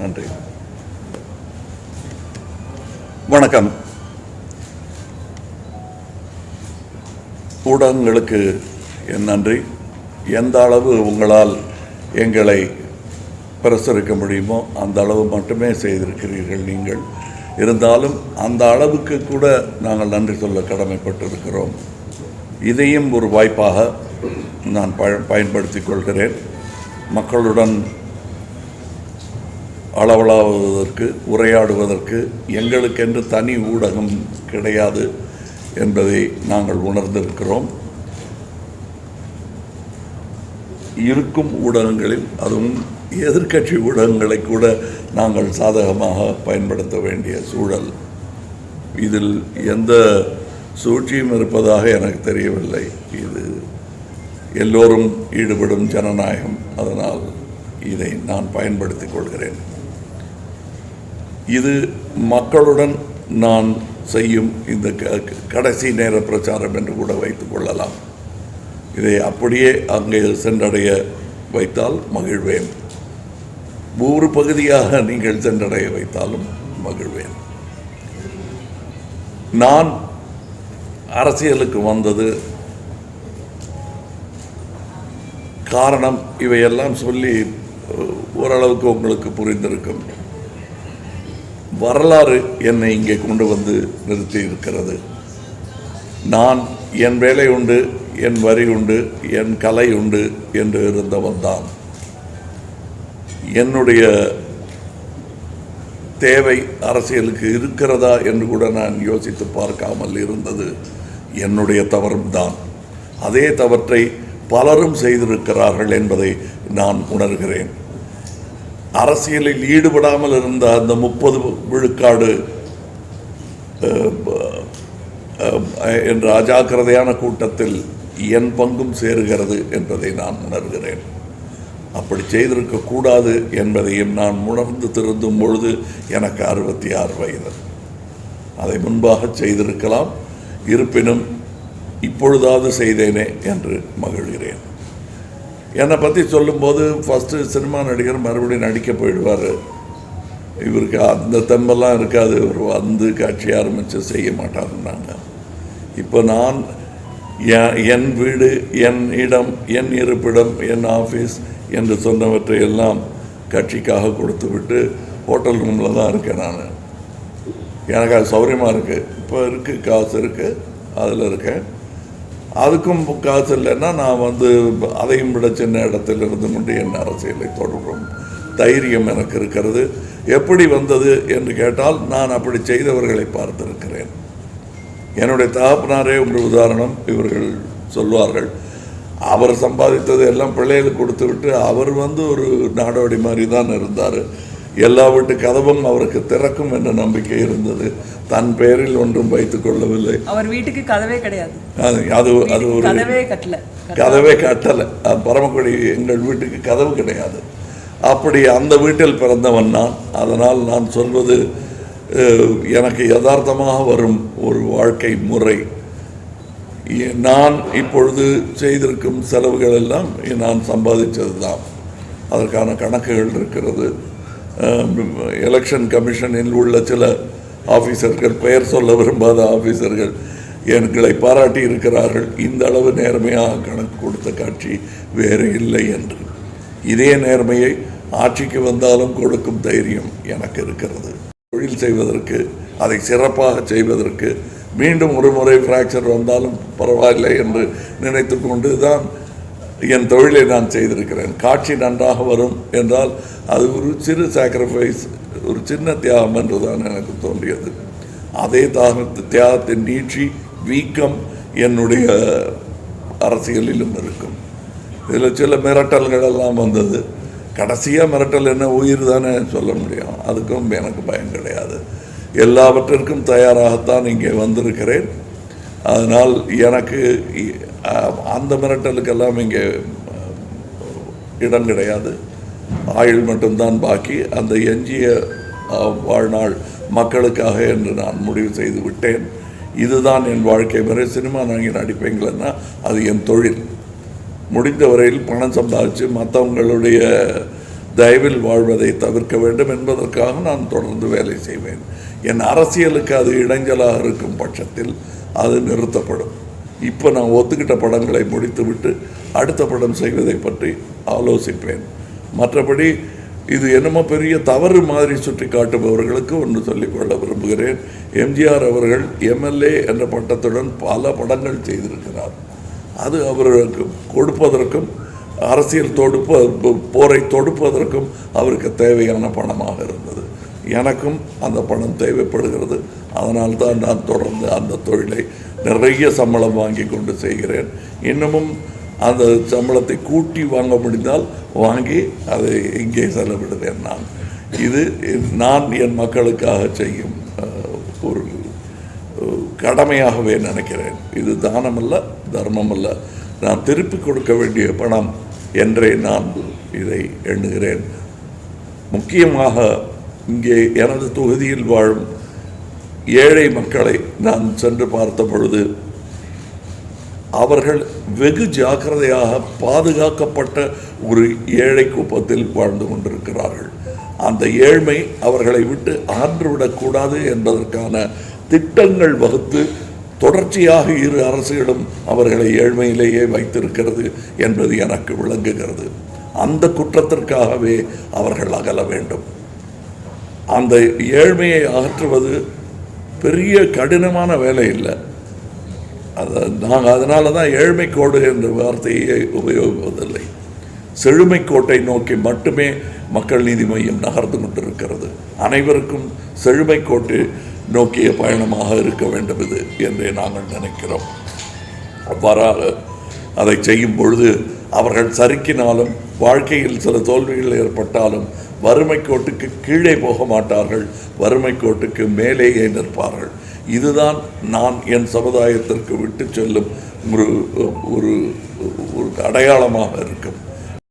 நன்றி. வணக்கம். ஊடகங்களுக்கு என் நன்றி. எந்த அளவு உங்களால் எங்களை பிரசுரிக்க முடியுமோ அந்த அளவு மட்டுமே செய்திருக்கிறீர்கள் நீங்கள். இருந்தாலும் அந்த அளவுக்கு கூட நாங்கள் நன்றி சொல்ல கடமைப்பட்டிருக்கிறோம். இதையும் ஒரு வாய்ப்பாக நான் ப பயன்படுத்திக் கொள்கிறேன். மக்களுடன் அளவலாவதற்கு உரையாடுவதற்கு எங்களுக்கென்று தனி ஊடகம் கிடையாது என்பதை நாங்கள் உணர்ந்திருக்கிறோம். இருக்கும் ஊடகங்களில் அதுவும் எதிர்க்கட்சி ஊடகங்களை கூட நாங்கள் சாதகமாக பயன்படுத்த வேண்டிய சூழல். இதில் எந்த சூழ்ச்சியும் இருப்பதாக எனக்கு தெரியவில்லை. இது எல்லோரும் ஈடுபடும் ஜனநாயகம். அதனால் இதை நான் பயன்படுத்திக் கொள்கிறேன். இது மக்களுடன் நான் செய்யும் இந்த க- கடைசி நேர பிரச்சாரம் என்று கூட வைத்துக் கொள்ளலாம். இதை அப்படியே அங்கே சென்றடைய வைத்தால் மகிழ்வேன். ஒரு பகுதியாக நீங்கள் சென்றடைய வைத்தாலும் மகிழ்வேன். நான் அரசியலுக்கு வந்தது காரணம் இவையெல்லாம் சொல்லி ஓரளவுக்கு உங்களுக்கு புரிந்திருக்கும். வரலாறு என்னை இங்கே கொண்டு வந்து நிறுத்தி இருக்கிறது நான் என் வேலை உண்டு என் வரி உண்டு என் கலை உண்டு என்று இருந்தவன் தான் என்னுடைய தேவை அரசியலுக்கு இருக்கிறதா என்று கூட நான் யோசித்து பார்க்காமல் இருந்தது என்னுடைய தவறும் தான். அதே தவற்றை பலரும் செய்திருக்கிறார்கள் என்பதை நான் உணர்கிறேன். அரசியலில் ஈடுபடாமல் இருந்த அந்த முப்பது விழுக்காடு என்ற அஜாக்கிரதையான கூட்டத்தில் என் பங்கும் சேருகிறது என்பதை நான் உணர்கிறேன். அப்படி செய்திருக்கக்கூடாது என்பதையும் நான் உணர்ந்து திருந்தும் பொழுது எனக்கு அறுபத்தி ஆறு வயது. அதை முன்பாக செய்திருக்கலாம். இருப்பினும் இப்பொழுதாவது செய்தேனே என்று மகிழ்கிறேன். என்னை பற்றி சொல்லும்போது ஃபஸ்ட்டு சினிமா நடிகர் மறுபடியும் நடிக்க போயிடுவார். இவருக்கு அந்த தெம்பெல்லாம் இருக்காது. இவர் வந்து காட்சி ஆரம்பித்து செய்ய மாட்டாருன்னாங்க. இப்போ நான் என் என் வீடு என் இடம் என் இருப்பிடம் என் ஆஃபீஸ் என்று சொன்னவற்றை எல்லாம் கட்சிக்காக கொடுத்து விட்டு ஹோட்டல் ரூமில் தான் இருக்கேன் நான். எனக்கு அது சௌகரியமாக இருக்குது இப்போ இருக்குது காசு இருக்குது அதில் இருக்கேன். அதுக்கும் காசு இல்லைன்னா நான் வந்து அதையும் விட சின்ன இடத்தில் இருந்து கொண்டு என் அரசியலை தொடரும். தைரியம் எனக்கு இருக்கிறது. எப்படி வந்தது என்று கேட்டால் நான் அப்படி செய்தவர்களை பார்த்திருக்கிறேன். என்னுடைய தகப்பனாரே ஒரு உதாரணம். இவர்கள் சொல்வார்கள் அவர் சம்பாதித்தது எல்லாம் பிள்ளைகளுக்கு கொடுத்து விட்டு அவர் வந்து ஒரு நாடோடி மாதிரி தான் இருந்தார். எல்லா வீட்டு கதவும் அவருக்கு திறக்கும் என்ற நம்பிக்கை இருந்தது. தன் பெயரில் ஒன்றும் வைத்துக் கொள்ளவில்லை. அவர் வீட்டுக்கு கதவே கிடையாது. அது அது ஒரு கதவே கட்டல. கதவே கட்டலை. அது பரமக்குடி எங்கள் வீட்டுக்கு கதவு கிடையாது. அப்படி அந்த வீட்டில் பிறந்தவன் நான். அதனால் நான் சொல்வது எனக்கு யதார்த்தமாக வரும் ஒரு வாழ்க்கை முறை. நான் இப்பொழுது செய்திருக்கும் செலவுகள் எல்லாம் நான் சம்பாதிச்சது தான் அதற்கான கணக்குகள் இருக்கிறது. எலெக்ஷன் கமிஷனில் உள்ள சில ஆஃபீஸர்கள் பெயர் சொல்ல விரும்பாத ஆஃபீஸர்கள் எங்களை பாராட்டி இருக்கிறார்கள். இந்த அளவு நேர்மையாக கணக்கு கொடுத்த காட்சி வேறு இல்லை என்று. இதே நேர்மையை ஆட்சிக்கு வந்தாலும் கொடுக்கும் தைரியம் எனக்கு இருக்கிறது. தொழில் செய்வதற்கு அதை சிறப்பாக செய்வதற்கு மீண்டும் ஒரு முறை ஃப்ராக்சர் வந்தாலும் பரவாயில்லை என்று நினைத்து கொண்டு தான் என் தொழிலை நான் செய்திருக்கிறேன். காட்சி நன்றாக வரும் என்றால் அது ஒரு சிறு சாக்ரிஃபைஸ் ஒரு சின்ன தியாகம் என்றுதான் எனக்கு தோன்றியது. அதே தாகத்து தியாகத்தின் நீட்சி வீக்கம் என்னுடைய அரசியலிலும் இருக்கும். இதில் சில மிரட்டல்கள் எல்லாம் வந்தது. கடைசியாக மிரட்டல் என்ன? உயிர் தானே சொல்ல முடியும். அதுக்கும் எனக்கு பயம் கிடையாது. எல்லாவற்றிற்கும் தயாராகத்தான் இங்கே வந்திருக்கிறேன். அதனால் எனக்கு இ- அந்த மிரட்டலுக்கெல்லாம் இங்கே இடம் கிடையாது. ஆயுள் மட்டும்தான் பாக்கி. அந்த எஞ்சிய வாழ்நாள் மக்களுக்காக என்று நான் முடிவு செய்து விட்டேன். இதுதான் என் வாழ்க்கை. முறை சினிமா நான் நடிப்பீங்களன்னா அது என் தொழில். முடிந்த வரையில் பணம் சம்பாதிச்சு மற்றவங்களுடைய தயவில் வாழ்வதை தவிர்க்க வேண்டும் என்பதற்காக நான் தொடர்ந்து வேலை செய்வேன். என் அரசியலுக்கு அது இடைஞ்சலாக இருக்கும் பட்சத்தில் அது நிறுத்தப்படும். இப்போ நான் ஒத்துக்கிட்ட படங்களை முடித்துவிட்டு அடுத்த படம் செய்வதை பற்றி ஆலோசிப்பேன். மற்றபடி இது என்னமோ பெரிய தவறு மாதிரி சுட்டி காட்டுபவர்களுக்கு ஒன்று சொல்லிக்கொள்ள விரும்புகிறேன். எம்ஜிஆர் அவர்கள் எம்எல்ஏ என்ற பட்டத்துடன் பல படங்கள் செய்திருக்கிறார். அது அவர்களுக்கு கொடுப்பதற்கும் அரசியல் தொடுப்ப போரை தொடுப்பதற்கும் அவருக்கு தேவையான பணமாக இருந்தது. எனக்கும் அந்த பணம் தேவைப்படுகிறது. அதனால் தான் நான் தொடர்ந்து அந்த தொழிலை நிறைய சம்பளம் வாங்கி கொண்டு செய்கிறேன். இன்னமும் அந்த சம்பளத்தை கூட்டி வாங்க முடிந்தால் வாங்கி அதை இங்கே செலவிடுவேன் நான். இது நான் என் மக்களுக்காக செய்யும் ஒரு கடமையாகவே நினைக்கிறேன். இது தானமல்ல தர்மமல்ல. நான் திருப்பி கொடுக்க வேண்டிய பணம் என்றே நான் இதை எண்ணுகிறேன். முக்கியமாக இங்கே எனது தொகுதியில் வாழும் ஏழை மக்களை நான் சென்று பார்த்த பொழுது அவர்கள் வெகு ஜாக்கிரதையாக பாதுகாக்கப்பட்ட ஒரு ஏழை கூப்பத்தில் வாழ்ந்து கொண்டிருக்கிறார்கள். அந்த ஏழ்மை அவர்களை விட்டு ஆன்றுவிடக்கூடாது என்பதற்கான திட்டங்கள் வகுத்து தொடர்ச்சியாக இரு அரசுகளும் அவர்களை ஏழ்மையிலேயே வைத்திருக்கிறது என்பது எனக்கு விளங்குகிறது. அந்த குற்றத்திற்காகவே அவர்கள் அகல வேண்டும். அந்த ஏழ்மையை அகற்றுவது பெரிய கடினமான வேலை இல்லை. அதை நாங்கள் அதனால தான் ஏழ்மை கோடு என்ற வார்த்தையை உபயோகிப்பதில்லை. செழுமைக்கோட்டை நோக்கி மட்டுமே மக்கள் நீதி மையம் நகர்ந்து கொண்டிருக்கிறது. அனைவருக்கும் செழுமைக்கோட்டை நோக்கிய பயணமாக இருக்க வேண்டும் இது என்றே நாங்கள் நினைக்கிறோம். அவ்வாறாக அதை செய்யும் பொழுது அவர்கள் சறுக்கினாலும் வாழ்க்கையில் சில தோல்விகள் ஏற்பட்டாலும் வறுமை கோட்டுக்கு கீழே போக மாட்டார்கள் வறுமை கோட்டுக்கு மேலேயே நிற்பார்கள். இதுதான் நான் என் சமுதாயத்திற்கு விட்டு செல்லும் ஒரு ஒரு ஒரு அடையாளமாக இருக்கும்.